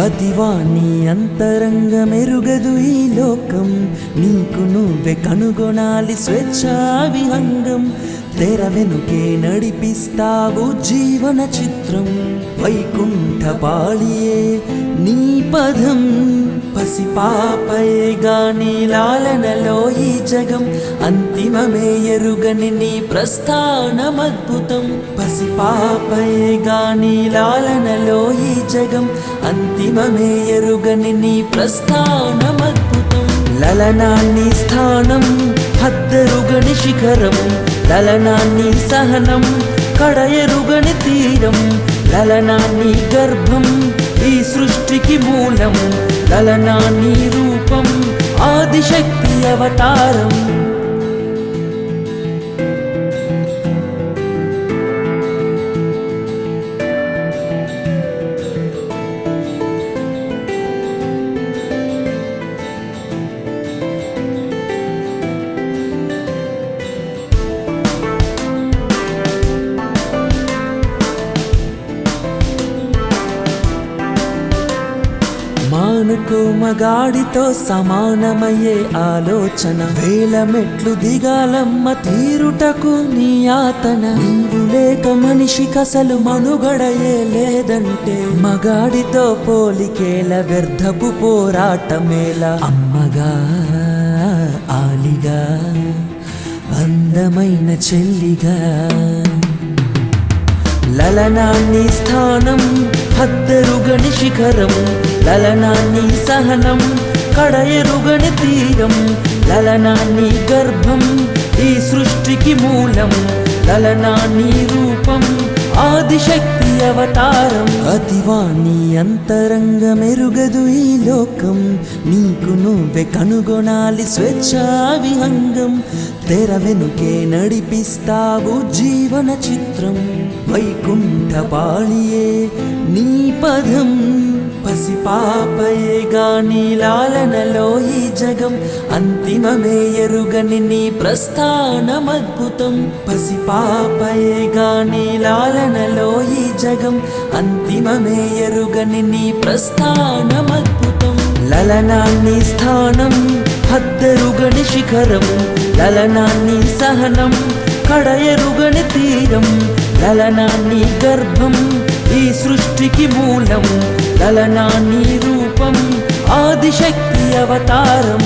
అదివాణి అంతరంగ మెరుగదు ఈ లోకం. నీకు నువ్వే కనుగొనాలి స్వేచ్ఛావిహంగం. తెర వెనుకే నడిపిస్తావు జీవన చిత్రం. వైకుంఠ పాళియే నీ పదం. పసిపాపయే గాని లాలనలో ఈ జగం అంతిమమే ఎరుగని నీ ప్రస్థానమద్భుతం. పసిపాపయే గాని లాలనలో ఈ జగం అంతిమమే ఎరుగని నీ ప్రస్థానమద్భుతం. లలనాన్ని స్థానం హద్దరుగని శిఖరం లలనాన్ని సహనం కడయరుగని తీరం లలనాన్ని గర్భం ఈ సృష్టికి మూలం. లలనాన్ని రూపం ఆదిశక్తి అవతారం. మానుకు మగాడితో సమానమయ్యే ఆలోచన. వేల మెట్లు దిగాలమ్మ తీరుటకు నీ ఆతన. నీవు లేక మనిషి కసలు మనుగడయే లేదంటే. మగాడితో పోలికేల వ్యర్థపు పోరాటమేల. అమ్మగా ఆలిగా అందమైన చెల్లిగా. లలనాన్ని స్థానం హద్దరుగని శిఖరం లలనాన్ని సహనం కడయరుగని తీరం లలనాన్ని గర్భం ఈ సృష్టికి మూలం లలనాన్ని రూపం ఆదిశక్తి అవతారం. అతివాణి అంతరంగ మెరుగదు ఈ లోకం. నీకు నువ్వే కనుగొనాలి స్వేచ్ఛా విహంగం తెర వెనుకే నడిపిస్తావు జీవన చిత్రం. వైకుంఠ పాళియే నీ పదం. పసిపాపయే గాని లాలనలో ఈ జగం అంతిమమే ఎరుగని నీ ప్రస్థానమద్భుతం. పసిపాపయే గాని లాలనలో ఈ జగం అంతిమమే ఎరుగని నీ ప్రస్థానమద్భుతం. లలనాన్ని స్థానం హద్దరుగని శిఖరం లలనాన్ని సహనం కడయరుగని తీరం లలనాన్ని గర్భం ఈ సృష్టికి మూలం లలనాన్ని రూపం ఆదిశక్తి అవతారం.